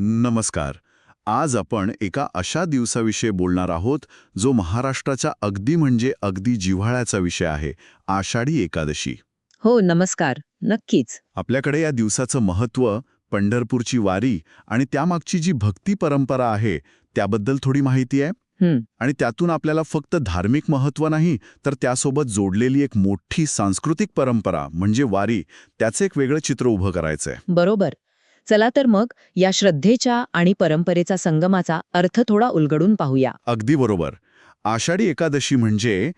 नमस्कार. आज आपण एका अशा दिवसाविषयी बोलणार आहोत जो महाराष्ट्राच्या अगदी म्हणजे अगदी जिव्हाळ्याचा विषय आहे आषाढी एकादशी. हो नमस्कार. नक्कीच. आपल्याकडे या दिवसाचं महत्त्व पंढरपूरची वारी आणि त्यामागची जी भक्ती परंपरा आहे त्याबद्दल थोडी माहिती आहे? हं, आणि त्यातून आपल्याला फक्त धार्मिक महत्त्व नाही तर त्यासोबत जोडलेली एक मोठी सांस्कृतिक परंपरा म्हणजे वारी त्याचं एक वेगळं चित्र उभं करायचंय. बरोबर. चला तर मग या श्रद्धेच्या आणि परंपरेचा संगमाचा अर्थ थोडा उलगडून पाहूया. अगदी बरोबर. आषाढी एकादशी म्हणजे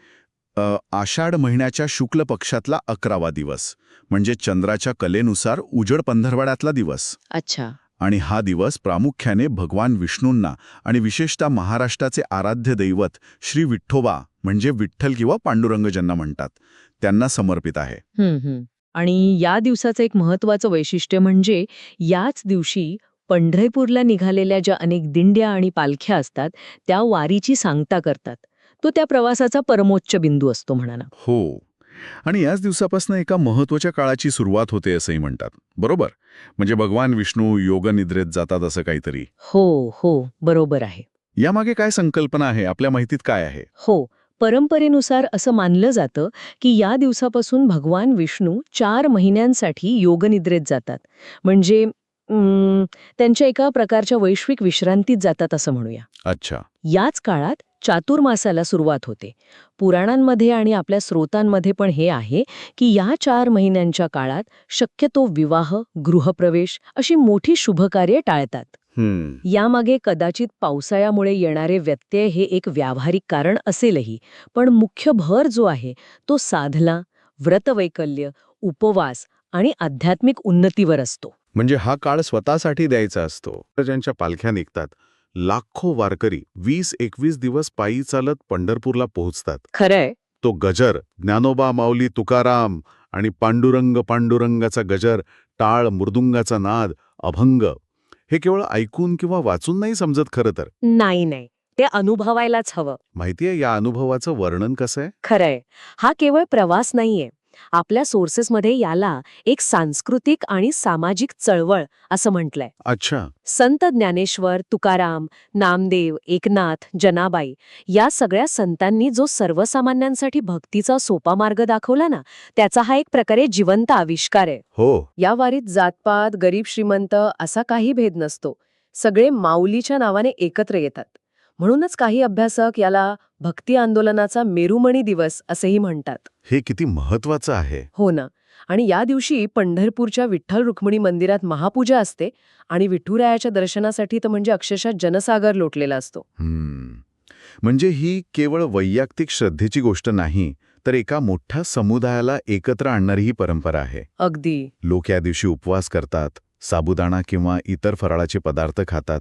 आषाढ महिन्याच्या शुक्ल पक्षातला अकरावा दिवस. म्हणजे चंद्राच्या कलेनुसार उजड पंधरवाड्यातला दिवस. अच्छा. आणि हा दिवस प्रामुख्याने भगवान विष्णूंना आणि विशेषतः महाराष्ट्राचे आराध्य दैवत श्री विठ्ठोबा म्हणजे विठ्ठल किंवा पांडुरंग ज्यांना म्हणतात. त्यांना समर्पित आहे. आणि या दिवसाचं एक महत्वाचं वैशिष्ट्य म्हणजे याच दिवशी पंढरपूरला निघालेल्या ज्या अनेक दिंड्या आणि पालख्या असतात त्या वारीची सांगता करतात. तो त्या प्रवासाचा परमोच्च बिंदू असतो म्हणा. हो. आणि याच दिवसापासून एका महत्त्वाच्या काळाची सुरुवात होते असंही म्हणतात. बरोबर? म्हणजे भगवान विष्णू योगनिद्रेत जातात असं काहीतरी. हो हो. बरोबर आहे. यामागे काय संकल्पना आहे? आपल्या माहितीत काय आहे? हो. परंपरेनुसार असं मानलं जातं की या दिवसापासून भगवान विष्णू चार महिन्यांसाठी योगनिद्रेत जातात. म्हणजे त्यांच्या एका प्रकारच्या वैश्विक विश्रांतीत जातात असं म्हणूया. अच्छा. याच काळात चातुर्मासाला सुरुवात होते. पुराणांमध्ये आणि आपल्या स्रोतांमध्ये पण हे आहे की या चार महिन्यांच्या काळात शक्यतो विवाह गृहप्रवेश अशी मोठी शुभकार्ये टाळतात. यामागे कदाचित पावसाळ्यामुळे येणारे व्यत्यय हे एक व्यावहारिक कारण असेलही पण मुख्य भर जो आहे तो साधना व्रतवैकल्य उपवास आणि आध्यात्मिक उन्नतीवर असतो. म्हणजे हा काळ स्वतःसाठी द्यायचा असतो. ज्यांच्या पालख्या निघतात लाखो वारकरी वीस एकवीस दिवस पायी चालत पंढरपूरला पोहोचतात. खरंय. तो गजर ज्ञानोबा माऊली तुकाराम आणि पांडुरंग पांडुरंगाचा गजर टाळ मृदुंगाचा नाद अभंग हे केवळ ऐकून किंवा वाचून नाही समजत खरं तर. नाही नाही. ते अनुभवायलाच हवं. माहितीये या अनुभवाचं वर्णन कसं आहे? खरंय. हा केवळ प्रवास नाहीये. आपल्या सोर्सेसमध्ये याला एक सांस्कृतिक आणि सामाजिक चळवळ असं म्हटलंय. अच्छा. संत ज्ञानेश्वर तुकाराम नामदेव एकनाथ जनाबाई या सगळ्या संतांनी जो सर्वसामान्यांसाठी भक्तीचा सोपा मार्ग दाखवला ना त्याचा हा एक प्रकारे जिवंत आविष्कार आहे. हो. या वारीत जातपात गरीब श्रीमंत असा काही भेद नसतो. सगळे माऊलीच्या नावाने एकत्र येतात. म्हणूनच काही अभ्यासक याला भक्ती आंदोलनाचा मेरुमणी दिवस असेही म्हणतात. हे किती महत्वाचं आहे. हो ना. आणि या दिवशी पंढरपूरच्या विठ्ठल रुक्मिणी मंदिरात महापूजा असते आणि विठुरायाच्या दर्शनासाठी तर म्हणजे अक्षरशः जनसागर लोटलेला असतो. म्हणजे ही केवळ वैयक्तिक श्रद्धेची गोष्ट नाही तर एका मोठ्या समुदायाला एकत्र आणणारी ही परंपरा आहे. अगदी. लोक या दिवशी उपवास करतात साबुदाणा किंवा इतर फराळाचे पदार्थ खातात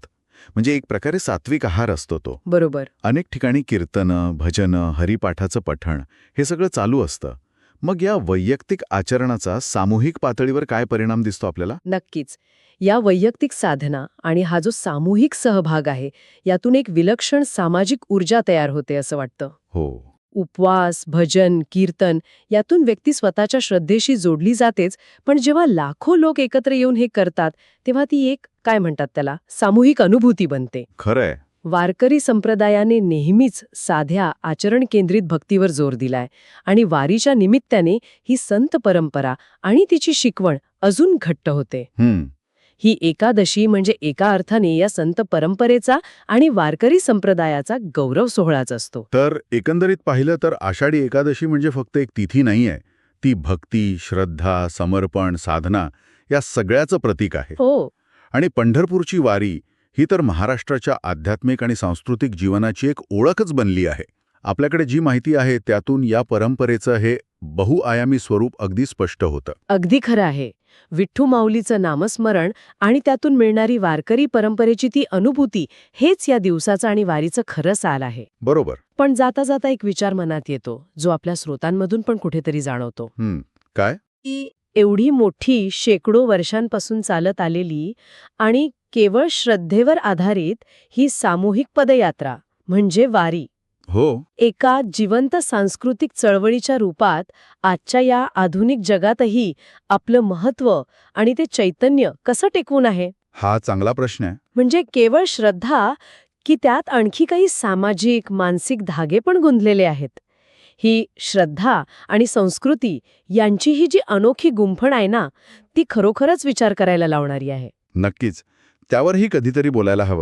म्हणजे एक प्रकारे सात्विक आहार असतो तो. बरोबर. अनेक ठिकाणी कीर्तनं भजनं हरिपाठाचं पठण हे सगळं चालू असतं. मग या वैयक्तिक आचरणाचा सामूहिक पातळीवर काय परिणाम दिसतो आपल्याला? नक्कीच. या वैयक्तिक साधना आणि हा जो सामूहिक सहभाग आहे यातून एक विलक्षण सामाजिक ऊर्जा तयार होते असं वाटतं. हो. उपवास भजन कीर्तन यातून व्यक्ती स्वतःच्या श्रद्धेशी जोडली जातेच. पण जेव्हा लाखो लोक एकत्र येऊन हे करतात तेव्हा ती एक काय म्हणतात त्याला सामूहिक अनुभूती बनते. खरंय. वारकरी संप्रदायाने नेहमीच साध्या आचरण केंद्रित भक्तीवर जोर दिलाय आणि वारीच्या निमित्ताने ही संत परंपरा आणि तिची शिकवण अजून घट्ट होते. ही एकादशी म्हणजे एका अर्थाने या संत परंपरेचा आणि वारकरी संप्रदायाचा गौरव सोहळाच असतो. तर एकंदरीत पाहिलं तर आषाढी एकादशी म्हणजे फक्त एक तिथी नाही आहे ती भक्ती श्रद्धा समर्पण साधना या सगळ्याचं प्रतीक आहे. हो. आणि पंढरपूरची वारी ही तर महाराष्ट्राच्या आध्यात्मिक आणि सांस्कृतिक जीवनाची एक ओळखच बनली आहे. आपल्याकडे जी माहिती आहे त्यातून या परंपरेचं हे बहुआयामी स्वरूप अगदी स्पष्ट होतं. अगदी खरं आहे. विठ्ठू माऊलीचं नामस्मरण आणि त्यातून मिळणारी वारकरी परंपरेची ती अनुभूती हेच या दिवसाचं आणि वारीचं खरं साल आहे. बरोबर. पण जाता जाता एक विचार मनात येतो जो आपल्या स्रोतांमधून पण कुठेतरी जाणवतो. काय? की एवढी मोठी शेकडो वर्षांपासून चालत आलेली आणि केवळ श्रद्धेवर आधारित ही सामूहिक पदयात्रा म्हणजे वारी हो. एका जिवंत सांस्कृतिक चळवळीच्या रूपात आजच्या या आधुनिक जगातही आपलं महत्त्व आणि ते चैतन्य कसं टेकवून आहे? हा चांगला प्रश्न आहे. म्हणजे केवळ श्रद्धा की त्यात आणखी काही सामाजिक मानसिक धागे पण गुंतलेले आहेत. ही श्रद्धा आणि संस्कृती यांची ही जी अनोखी गुंफण आहे ना ती खरोखरच विचार करायला लावणारी आहे. नक्कीच. त्यावरही कधीतरी बोलायला हवं.